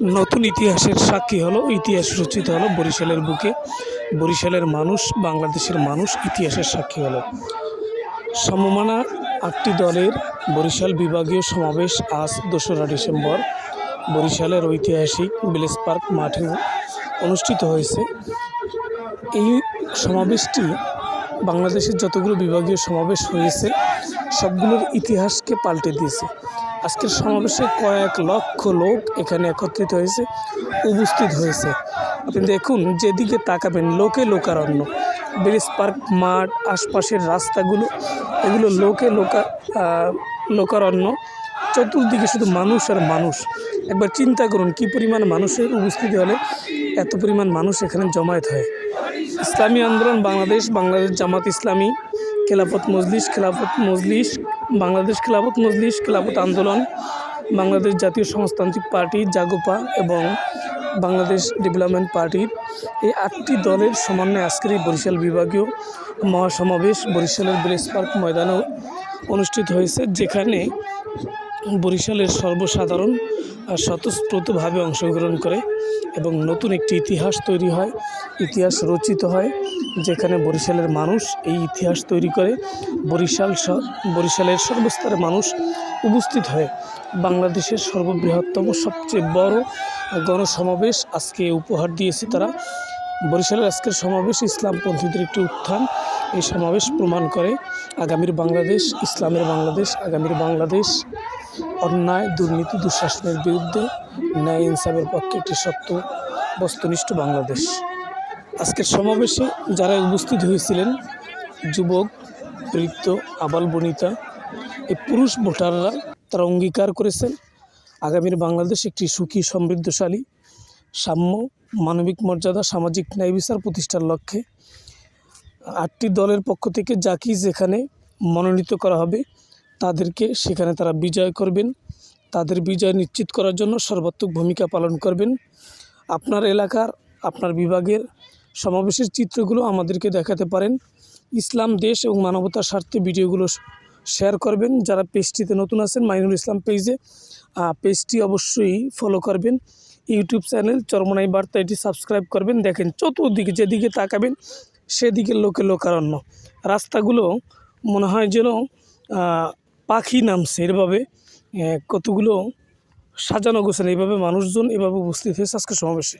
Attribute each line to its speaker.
Speaker 1: নতুন ইতিহাসের সাক্ষী হলো, ইতিহাস রচিত হলো বরিশালের বুকে। বরিশালের মানুষ, বাংলাদেশের মানুষ ইতিহাসের সাক্ষী হলো। সমমানা আটটি দলের বরিশাল বিভাগীয় সমাবেশ আজ দোসরা ডিসেম্বর। বরিশালের ঐতিহাসিক ভিলেজ পার্ক মাঠে অনুষ্ঠিত হয়েছে। এই সমাবেশটি বাংলাদেশের যতগুলো বিভাগীয় সমাবেশ হয়েছে, সবগুলোর ইতিহাসকে পাল্টে দিয়েছে। আজকের সমাবেশে কয়েক লক্ষ লোক এখানে একত্রিত হয়েছে, উপস্থিত হয়েছে। আপনি দেখুন, যেদিকে তাকাবেন, লোকে লোকারণ্য। ব্রিজ পার্ক, মাঠ, আশপাশের রাস্তাগুলো, এগুলো লোকে লোকা লোকারণ্য। চতুর্দিকে শুধু মানুষ আর মানুষ। একবার চিন্তা করুন, কী পরিমাণ মানুষের উপস্থিতি হলে এত পরিমাণ মানুষ এখানে জমায়েত হয়। ইসলামী আন্দোলন, বাংলাদেশ বাংলাদেশ জামাত ইসলামী, খেলাফত মজলিস খেলাফত মজলিস, বাংলাদেশ খেলাফত মজলিস, খেলাফত আন্দোলন, বাংলাদেশ জাতীয় সমাজতান্ত্রিক পার্টি, জাগোপা এবং বাংলাদেশ ডেভেলপমেন্ট পার্টির এই আটটি দলের সমন্বয়ে আজকের এই বরিশাল বিভাগীয় মহাসমাবেশ বরিশালের ব্রেস পার্ক ময়দানেও অনুষ্ঠিত হয়েছে, যেখানে বরিশালের সর্বসাধারণ আর স্বতঃস্ফূর্তভাবে অংশগ্রহণ করে এবং নতুন একটি ইতিহাস তৈরি হয়, ইতিহাস রচিত হয়, যেখানে বরিশালের মানুষ এই ইতিহাস তৈরি করে, বরিশাল বরিশালের সর্বস্তরের মানুষ উপস্থিত হয়ে বাংলাদেশের সর্ববৃহত্তম, সবচেয়ে বড় গণসমাবেশ আজকে উপহার দিয়েছে তারা। বরিশালের আজকের সমাবেশ ইসলামপন্থীদের একটি উত্থান। এই সমাবেশ প্রমাণ করে আগামীর বাংলাদেশ, ইসলামের বাংলাদেশ, আগামীর বাংলাদেশ। অন্যায়, দুর্নীতি, দুঃশাসনের বিরুদ্ধে ন্যায় ইনসাফের পক্ষে একটি সত্য বস্তুনিষ্ঠ বাংলাদেশ। আজকের সমাবেশে যারা উপস্থিত হয়েছিলেন, যুবক বৃত্ত আবাল বনিতা, এই পুরুষ ভোটাররা, তারা অঙ্গীকার করেছেন, আগামীর বাংলাদেশ একটি সুখী, সমৃদ্ধশালী, সাম্য, মানবিক মর্যাদা, সামাজিক ন্যায় বিচার প্রতিষ্ঠার লক্ষ্যে আটটি দলের পক্ষ থেকে যাকে যেখানে মনোনীত করা হবে তাদেরকে সেখানে তারা বিজয় করবেন। তাদের বিজয় নিশ্চিত করার জন্য সর্বাত্মক ভূমিকা পালন করবেন। আপনার এলাকার, আপনার বিভাগের সমাবেশের চিত্রগুলো আমাদেরকে দেখাতে পারেন। ইসলাম, দেশ এবং মানবতার স্বার্থে ভিডিওগুলো শেয়ার করবেন। যারা পেজটিতে নতুন আছেন, মাইনুল ইসলাম পেজে পেজটি অবশ্যই ফলো করবেন। ইউটিউব চ্যানেল চরমনাই বার্তা, এটি সাবস্ক্রাইব করবেন। দেখেন চতুর্দিকে যেদিকে তাকাবেন, সেদিকে লোকে লোকারণ্য। রাস্তাগুলো মনে হয় যেন পাখি নামছে এভাবে কতগুলো সাজানো গোছানো এইভাবে মানুষজন এভাবে উপস্থিত হয়েছে আজকে সমাবেশে।